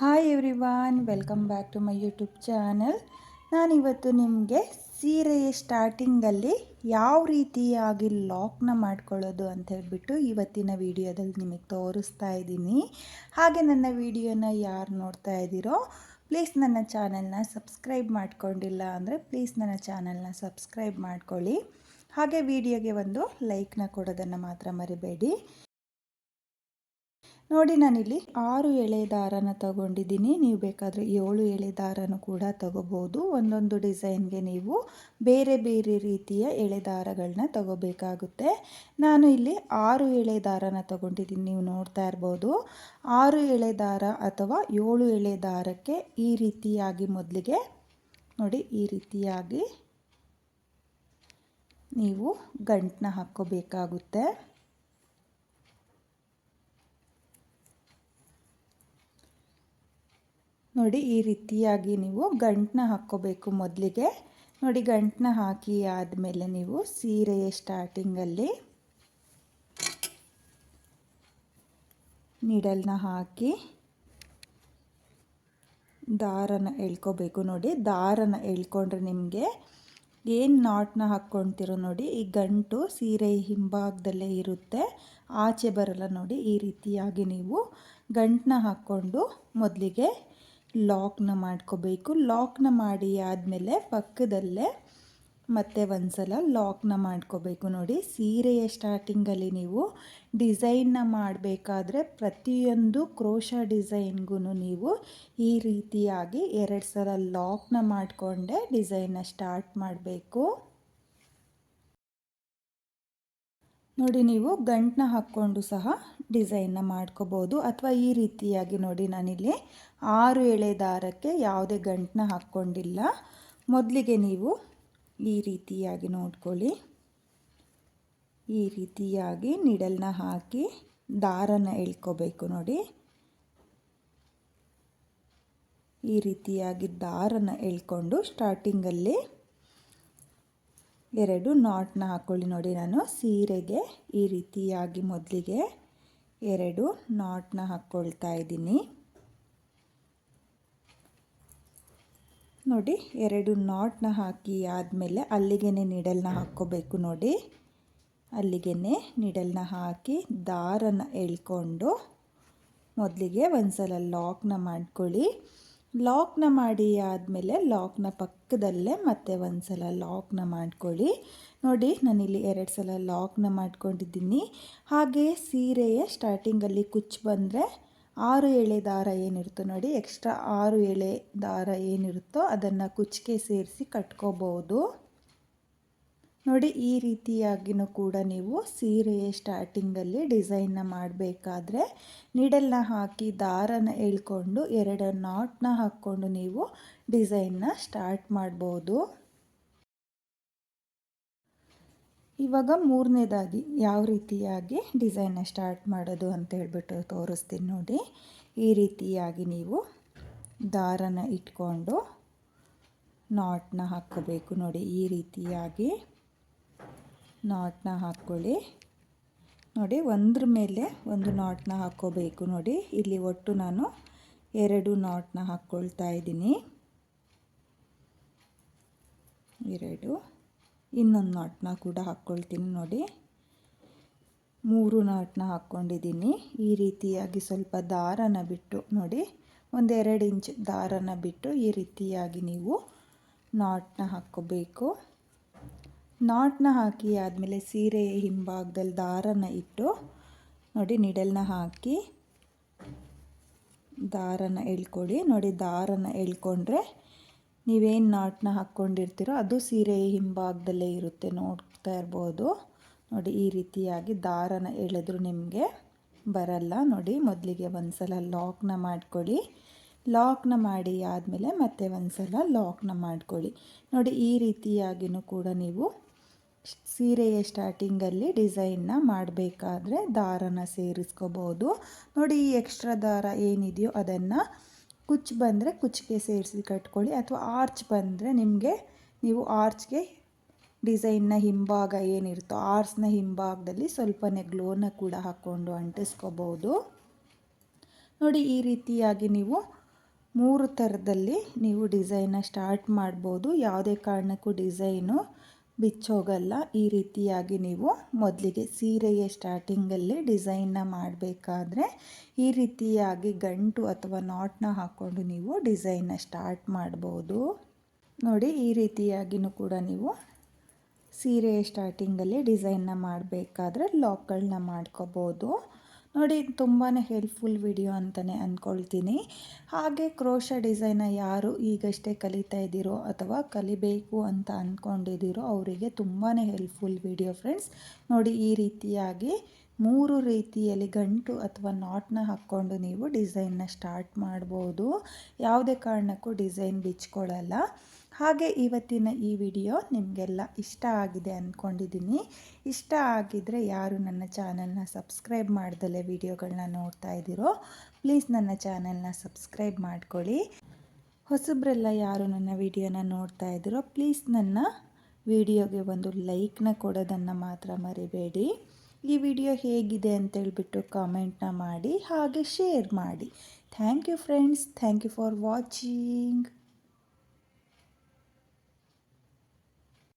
Hi everyone welcome back to my YouTube channel ನಾನಿವತ್ತು ನಿಮಗೆ ಸೀರೆಯ ಸ್ಟಾರ್ಟಿಂಗಲ್ಲಿ ಯಾವ ರೀತಿಯಾಗಿ ಲಾಕ್ನ ಮಾಡ್ಕೊಳ್ಳೋದು ಅಂತ ಹೇಳಿಬಿಟ್ಟು ಇವತ್ತಿನ ವಿಡಿಯೋದಲ್ಲಿ ನಿಮಗೆ ತೋರಿಸ್ತಾ ಇದ್ದೀನಿ. ಹಾಗೆ ನನ್ನ ವಿಡಿಯೋನ ಯಾರು ನೋಡ್ತಾ ಇದ್ದೀರೋ ಪ್ಲೀಸ್ ನನ್ನ ಚಾನಲ್ನ ಸಬ್ಸ್ಕ್ರೈಬ್ ಮಾಡ್ಕೊಂಡಿಲ್ಲ ಅಂದರೆ ಪ್ಲೀಸ್ ನನ್ನ ಚಾನಲ್ನ ಸಬ್ಸ್ಕ್ರೈಬ್ ಮಾಡ್ಕೊಳ್ಳಿ. ಹಾಗೆ ವಿಡಿಯೋಗೆ ಒಂದು ಲೈಕ್ನ ಕೊಡೋದನ್ನು ಮಾತ್ರ ಮರಿಬೇಡಿ. ನೋಡಿ ನಾನಿಲ್ಲಿ ಆರು ಎಳೆ ದಾರನ ತಗೊಂಡಿದ್ದೀನಿ. ನೀವು ಬೇಕಾದರೆ ಏಳು ಎಳೆ ದಾರನೂ ಕೂಡ ತಗೋಬೋದು. ಒಂದೊಂದು ಡಿಸೈನ್ಗೆ ನೀವು ಬೇರೆ ಬೇರೆ ರೀತಿಯ ಎಳೆ ದಾರಗಳನ್ನ ತಗೋಬೇಕಾಗುತ್ತೆ. ನಾನು ಇಲ್ಲಿ ಆರು ಎಳೆ ದಾರನ ತಗೊಂಡಿದ್ದೀನಿ. ನೀವು ನೋಡ್ತಾ ಇರ್ಬೋದು. ಆರು ಎಳೆ ದಾರ ಅಥವಾ ಏಳು ಎಳೆ ದಾರಕ್ಕೆ ಈ ರೀತಿಯಾಗಿ ಮೊದಲಿಗೆ ನೋಡಿ, ಈ ರೀತಿಯಾಗಿ ನೀವು ಗಂಟನ್ನ ಹಾಕ್ಕೋಬೇಕಾಗುತ್ತೆ. ನೋಡಿ ಈ ರೀತಿಯಾಗಿ ನೀವು ಗಂಟನ್ನ ಹಾಕ್ಕೋಬೇಕು ಮೊದಲಿಗೆ. ನೋಡಿ ಗಂಟನ್ನ ಹಾಕಿ ಆದಮೇಲೆ ನೀವು ಸೀರೆಯ ಸ್ಟಾರ್ಟಿಂಗಲ್ಲಿ ನೀಡಲ್ನ ಹಾಕಿ ದಾರನ ಎಳ್ಕೋಬೇಕು. ನೋಡಿ ದಾರನ ಎಳ್ಕೊಂಡ್ರೆ ನಿಮಗೆ ಏನು ನಾಟ್ನ ಹಾಕ್ಕೊಳ್ತಿರೋ ನೋಡಿ ಈ ಗಂಟು ಸೀರೆ ಹಿಂಭಾಗದಲ್ಲೇ ಇರುತ್ತೆ. ಆಚೆ ಬರಲ್ಲ ನೋಡಿ ಈ ರೀತಿಯಾಗಿ ನೀವು ಗಂಟನ್ನ ಹಾಕ್ಕೊಂಡು ಮೊದಲಿಗೆ ಲಾಕ್ನ ಮಾಡ್ಕೋಬೇಕು. ಲಾಕ್ನ ಮಾಡಿ ಆದಮೇಲೆ ಪಕ್ಕದಲ್ಲೇ ಮತ್ತೆ ಒಂದು ಸಲ ಲಾಕ್ನ ಮಾಡ್ಕೋಬೇಕು. ನೋಡಿ, ಸೀರೆಯ ಸ್ಟಾರ್ಟಿಂಗಲ್ಲಿ ನೀವು ಡಿಸೈನ್ನ ಮಾಡಬೇಕಾದ್ರೆ ಪ್ರತಿಯೊಂದು ಕ್ರೋಶ ಡಿಸೈನ್ಗೂ ನೀವು ಈ ರೀತಿಯಾಗಿ ಎರಡು ಸಲ ಲಾಕ್ನ ಮಾಡಿಕೊಂಡೆ ಡಿಸೈನ್ನ ಸ್ಟಾರ್ಟ್ ಮಾಡಬೇಕು. ನೋಡಿ ನೀವು ಗಂಟನ್ನ ಹಾಕ್ಕೊಂಡು ಸಹ ಡಿಸೈನ್ನ ಮಾಡ್ಕೋಬೋದು. ಅಥವಾ ಈ ರೀತಿಯಾಗಿ ನೋಡಿ ನಾನಿಲ್ಲಿ ಆರು ಎಳೆ ದಾರಕ್ಕೆ ಯಾವುದೇ ಗಂಟನ್ನ ಹಾಕ್ಕೊಂಡಿಲ್ಲ. ಮೊದಲಿಗೆ ನೀವು ಈ ರೀತಿಯಾಗಿ ನೋಡ್ಕೊಳ್ಳಿ. ಈ ರೀತಿಯಾಗಿ ನಿಡಲ್ನ ಹಾಕಿ ದಾರನ ಎಳ್ಕೋಬೇಕು ನೋಡಿ. ಈ ರೀತಿಯಾಗಿ ದಾರನ ಎಳ್ಕೊಂಡು ಸ್ಟಾರ್ಟಿಂಗಲ್ಲಿ ಎರಡು ನಾಟ್ನ ಹಾಕ್ಕೊಳ್ಳಿ ನೋಡಿ ನಾನು. ಸೀರೆಗೆ ಈ ರೀತಿಯಾಗಿ ಮೊದಲಿಗೆ ಎರಡು ನಾಟ್ನ ಹಾಕ್ಕೊಳ್ತಾ ಇದ್ದೀನಿ. ನೋಡಿ, ಎರಡು ನಾಟ್ನ ಹಾಕಿ ಆದಮೇಲೆ ಅಲ್ಲಿಗೆ ನಿಡಲ್ನ ಹಾಕ್ಕೋಬೇಕು ನೋಡಿ. ಅಲ್ಲಿಗೆ ನಿಡಲ್ನ ಹಾಕಿ ದಾರನ ಎಳ್ಕೊಂಡು ಮೊದಲಿಗೆ ಒಂದು ಸಲ ಲಾಕ್ನ ಮಾಡ್ಕೊಳ್ಳಿ. ಲಾಕ್ನ ಮಾಡಿ ಆದಮೇಲೆ ಲಾಕ್ನ ಪಕ್ಕದಲ್ಲೇ ಮತ್ತೆ ಒಂದು ಸಲ ಲಾಕ್ನ ಮಾಡ್ಕೊಳ್ಳಿ. ನೋಡಿ, ನಾನಿಲ್ಲಿ ಎರಡು ಸಲ ಲಾಕ್ನ ಮಾಡ್ಕೊಂಡಿದ್ದೀನಿ. ಹಾಗೆ ಸೀರೆಯ ಸ್ಟಾರ್ಟಿಂಗಲ್ಲಿ ಕುಚ್ಚು ಬಂದರೆ ಆರು ಎಳೆ ದಾರ ಏನಿರುತ್ತೋ ನೋಡಿ ಎಕ್ಸ್ಟ್ರಾ ಆರು ಎಳೆ ದಾರ ಏನಿರುತ್ತೋ ಅದನ್ನು ಕುಚ್ಚಿಗೆ ಸೇರಿಸಿ ಕಟ್ಕೋಬೋದು ನೋಡಿ, ಈ ರೀತಿಯಾಗಿನೂ ಕೂಡ ನೀವು ಸೀರೆಯ ಸ್ಟಾರ್ಟಿಂಗಲ್ಲಿ ಡಿಸೈನ್ನ ಮಾಡಬೇಕಾದ್ರೆ ನೀಡಲ್ನ ಹಾಕಿ, ದಾರನ ಎಳ್ಕೊಂಡು, ಎರಡು ನಾಟ್ನ ಹಾಕ್ಕೊಂಡು ನೀವು ಡಿಸೈನ್ನ ಸ್ಟಾರ್ಟ್ ಮಾಡ್ಬೋದು. ಇವಾಗ ಮೂರನೇದಾಗಿ ಯಾವ ರೀತಿಯಾಗಿ ಡಿಸೈನ್ನ ಸ್ಟಾರ್ಟ್ ಮಾಡೋದು ಅಂತ ಹೇಳಿಬಿಟ್ಟು ತೋರಿಸ್ತೀನಿ ನೋಡಿ. ಈ ರೀತಿಯಾಗಿ ನೀವು ದಾರನ ಇಟ್ಕೊಂಡು ನಾಟ್ನ ಹಾಕಬೇಕು ನೋಡಿ, ಈ ರೀತಿಯಾಗಿ. ನಾಟ್ನ ಹಾಕ್ಕೊಳ್ಳಿ. ನೋಡಿ, ಒಂದ್ರ ಮೇಲೆ ಒಂದು ನಾಟನ್ನ ಹಾಕ್ಕೋಬೇಕು. ನೋಡಿ, ಇಲ್ಲಿ ಒಟ್ಟು ನಾನು ಎರಡು ನಾಟನ್ನ ಹಾಕ್ಕೊಳ್ತಾ ಇದ್ದೀನಿ. ಎರಡು. ಇನ್ನೊಂದು ನಾಟನ್ನ ಕೂಡ ಹಾಕ್ಕೊಳ್ತೀನಿ ನೋಡಿ. ಮೂರು ನಾಟನ್ನ ಹಾಕ್ಕೊಂಡಿದ್ದೀನಿ. ಈ ರೀತಿಯಾಗಿ ಸ್ವಲ್ಪ ದಾರನ ಬಿಟ್ಟು, ನೋಡಿ, ಒಂದೆರಡು ಇಂಚ್ ದಾರನ ಬಿಟ್ಟು ಈ ರೀತಿಯಾಗಿ ನೀವು ನಾಟನ್ನ ಹಾಕ್ಕೋಬೇಕು. ನಾಟ್ನ ಹಾಕಿ ಆದಮೇಲೆ ಸೀರೆ ಹಿಂಭಾಗದಲ್ಲಿ ದಾರನ ಇಟ್ಟು ನೋಡಿ ನಿಡಲ್ನ ಹಾಕಿ ದಾರನ ಎಳ್ಕೊಳ್ಳಿ. ನೋಡಿ ದಾರನ ಎಳ್ಕೊಂಡ್ರೆ ನೀವೇನು ನಾಟ್ನ ಹಾಕ್ಕೊಂಡಿರ್ತೀರೋ ಅದು ಸೀರೆ ಹಿಂಭಾಗದಲ್ಲೇ ಇರುತ್ತೆ ನೋಡ್ತಾ ಇರ್ಬೋದು. ನೋಡಿ ಈ ರೀತಿಯಾಗಿ ದಾರನ ಎಳೆದ್ರು ನಿಮಗೆ ಬರಲ್ಲ. ನೋಡಿ ಮೊದಲಿಗೆ ಒಂದು ಸಲ ಲಾಕ್ನ ಮಾಡ್ಕೊಳ್ಳಿ. ಲಾಕ್ನ ಮಾಡಿ ಆದಮೇಲೆ ಮತ್ತೆ ಒಂದು ಸಲ ಲಾಕ್ನ ಮಾಡ್ಕೊಳ್ಳಿ. ನೋಡಿ ಈ ರೀತಿಯಾಗಿಯೂ ಕೂಡ ನೀವು ಸೀರೆಯ ಸ್ಟಾರ್ಟಿಂಗಲ್ಲಿ ಡಿಸೈನ್ನ ಮಾಡಬೇಕಾದ್ರೆ ದಾರನ ಸೇರಿಸ್ಕೋಬೋದು. ನೋಡಿ ಈ ಎಕ್ಸ್ಟ್ರಾ ದಾರ ಏನಿದೆಯೋ ಅದನ್ನು ಕುಚ್ಚು ಬಂದರೆ ಕುಚ್ಚಿಗೆ ಸೇರಿಸಿ ಕಟ್ಕೊಳ್ಳಿ, ಅಥವಾ ಆರ್ಚ್ ಬಂದರೆ ನಿಮಗೆ ನೀವು ಆರ್ಚ್ಗೆ ಡಿಸೈನ್ನ ಹಿಂಭಾಗ ಏನಿರುತ್ತೋ ಆರ್ಚ್ನ ಹಿಂಭಾಗದಲ್ಲಿ ಸ್ವಲ್ಪನೇ ಗ್ಲೋನ ಕೂಡ ಹಾಕ್ಕೊಂಡು ಅಂಟಿಸ್ಕೋಬೋದು. ನೋಡಿ ಈ ರೀತಿಯಾಗಿ ನೀವು ಮೂರು ಥರದಲ್ಲಿ ನೀವು ಡಿಸೈನ್ನ ಸ್ಟಾರ್ಟ್ ಮಾಡ್ಬೋದು. ಯಾವುದೇ ಕಾರಣಕ್ಕೂ ಡಿಸೈನು ಬಿಚ್ಚೋಗಲ್ಲ. ಈ ರೀತಿಯಾಗಿ ನೀವು ಮೊದಲಿಗೆ ಸೀರೆಯ ಸ್ಟಾರ್ಟಿಂಗಲ್ಲಿ ಡಿಸೈನ್ನ ಮಾಡಬೇಕಾದ್ರೆ ಈ ರೀತಿಯಾಗಿ ಗಂಟು ಅಥವಾ ನಾಟ್ನ ಹಾಕ್ಕೊಂಡು ನೀವು ಡಿಸೈನ್ನ ಸ್ಟಾರ್ಟ್ ಮಾಡ್ಬೋದು. ನೋಡಿ, ಈ ರೀತಿಯಾಗಿಯೂ ಕೂಡ ನೀವು ಸೀರೆಯ ಸ್ಟಾರ್ಟಿಂಗಲ್ಲಿ ಡಿಸೈನ್ನ ಮಾಡಬೇಕಾದ್ರೆ ಲಾಕ್ಗಳನ್ನ ಮಾಡ್ಕೋಬೋದು. ನೋಡಿ ತುಂಬಾ ಹೆಲ್ಪ್ಫುಲ್ ವಿಡಿಯೋ ಅಂತಲೇ ಅಂದ್ಕೊಳ್ತೀನಿ ಹಾಗೆ ಕ್ರೋಶ ಡಿಸೈನ ಯಾರು ಈಗಷ್ಟೇ ಕಲಿತಾ ಇದ್ದೀರೋ ಅಥವಾ ಕಲಿಬೇಕು ಅಂತ ಅಂದ್ಕೊಂಡಿದ್ದೀರೋ ಅವರಿಗೆ ತುಂಬಾ ಹೆಲ್ಪ್ಫುಲ್ ವಿಡಿಯೋ ಫ್ರೆಂಡ್ಸ್ ನೋಡಿ, ಈ ರೀತಿಯಾಗಿ ಮೂರು ರೀತಿಯಲ್ಲಿ ಗಂಟು ಅಥವಾ ನಾಟ್ನ ಹಾಕ್ಕೊಂಡು ನೀವು ಡಿಸೈನ್ನ ಸ್ಟಾರ್ಟ್ ಮಾಡ್ಬೋದು. ಯಾವುದೇ ಕಾರಣಕ್ಕೂ ಡಿಸೈನ್ ಬಿಚ್ಕೊಳ್ಳಲ್ಲ ಹಾಗೆ ಇವತ್ತಿನ ಈ ವಿಡಿಯೋ ನಿಮಗೆಲ್ಲ ಇಷ್ಟ ಆಗಿದೆ ಅಂದ್ಕೊಂಡಿದ್ದೀನಿ ಇಷ್ಟ ಆಗಿದ್ದರೆ ಯಾರು ನನ್ನ ಚಾನಲ್ನ ಸಬ್ಸ್ಕ್ರೈಬ್ ಮಾಡ್ದಲೇ ವಿಡಿಯೋಗಳನ್ನ ನೋಡ್ತಾ ಇದ್ದೀರೋ ಪ್ಲೀಸ್ ನನ್ನ ಚಾನಲ್ನ ಸಬ್ಸ್ಕ್ರೈಬ್ ಮಾಡ್ಕೊಳ್ಳಿ. ಹೊಸಬ್ರೆಲ್ಲ ಯಾರು ನನ್ನ ವಿಡಿಯೋನ ನೋಡ್ತಾ ಇದ್ದೀರೋ ಪ್ಲೀಸ್ ನನ್ನ ವಿಡಿಯೋಗೆ ಒಂದು ಲೈಕ್ನ ಕೊಡೋದನ್ನು ಮಾತ್ರ ಮರಿಬೇಡಿ. ಈ ವಿಡಿಯೋ ಹೇಗಿದೆ ಅಂತೇಳ್ಬಿಟ್ಟು ಕಾಮೆಂಟ್ನ ಮಾಡಿ ಹಾಗೆ ಶೇರ್ ಮಾಡಿ. Thank you friends thank you for watching